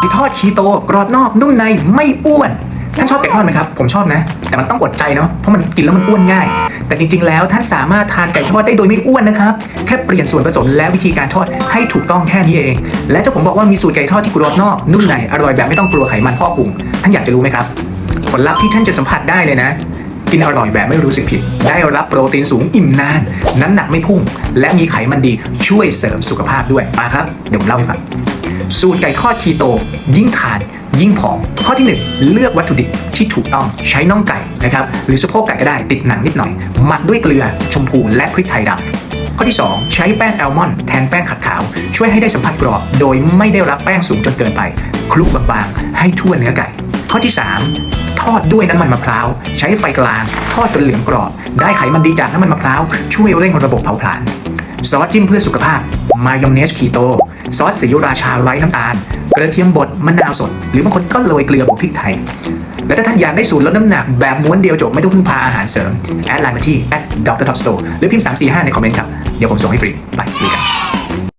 ไก่ทอดคีโตกรอบนอกนุ่มในไม่อ้วนท่านชอบไก่ทอดไหมครับ ผมชอบนะ แต่มันต้องอดใจเนาะ เพราะมันกินแล้วมันอ้วนง่าย แต่จริง ๆ แล้วท่านสามารถทานไก่ทอดได้โดยไม่อ้วนนะครับ แค่เปลี่ยนส่วนผสมและวิธีการทอดให้ถูกต้องแค่นี้เอง และถ้าผมบอกว่ามีสูตรไก่ทอดที่กรอบนอกนุ่มในอร่อยแบบไม่ต้องกลัวไขมันพอกพุง ท่านอยากจะรู้ไหมครับ ผลลัพธ์ที่ท่านจะสัมผัสได้เลยนะ กินอร่อยแบบไม่รู้สึกผิด ได้รับโปรตีนสูงอิ่มนาน น้ำหนักไม่พุ่ง และมีไขมันดีช่วยเสริมสุขภาพด้วยมาครับ เดี๋ยวผมเล่าให้ฟัง สูตรไก่ทอดคีโต ยิ่งทาน ยิ่งผอม ข้อที่ 1 เลือกวัตถุดิบที่ถูกต้องใช้น่องไก่นะครับหรือสะโพกไก่ก็ได้ติดหนังนิดหน่อย หมักด้วยเกลือชมพูและพริกไทยดำข้อที่ 2 ใช้แป้งแอลมอนด์แทนแป้งขัดขาว ช่วยให้ได้สัมผัสกรอบ โดยไม่ได้รับแป้งสูงจนเกินไป คลุกบางๆ ให้ทั่วเนื้อไก่ ข้อที่ 3 ทอดด้วยน้ำมันมะพร้าว ใช้ไฟกลาง ทอดจนเหลืองกรอบ ได้ไขมันดีจากน้ำมันมะพร้าว ช่วยเร่งระบบเผาผลาญซอสจิ้มเพื่อสุขภาพ มายองเนสคีโต ซอสสีราชาไร้น้ำตาล กระเทียมบด มะนาวสด หรือบางคนก็โรยเกลือบพริกไทย และถ้าท่านอยากได้สูตรลดน้ำหนักแบบม้วนเดียวจบไม่ต้องพึ่งพาอาหารเสริม แอดไลน์มาที่ dr top store หรือพิมพ์345 ในคอมเมนต์ครับ เดี๋ยวผมส่งให้ฟรี ไปดูกัน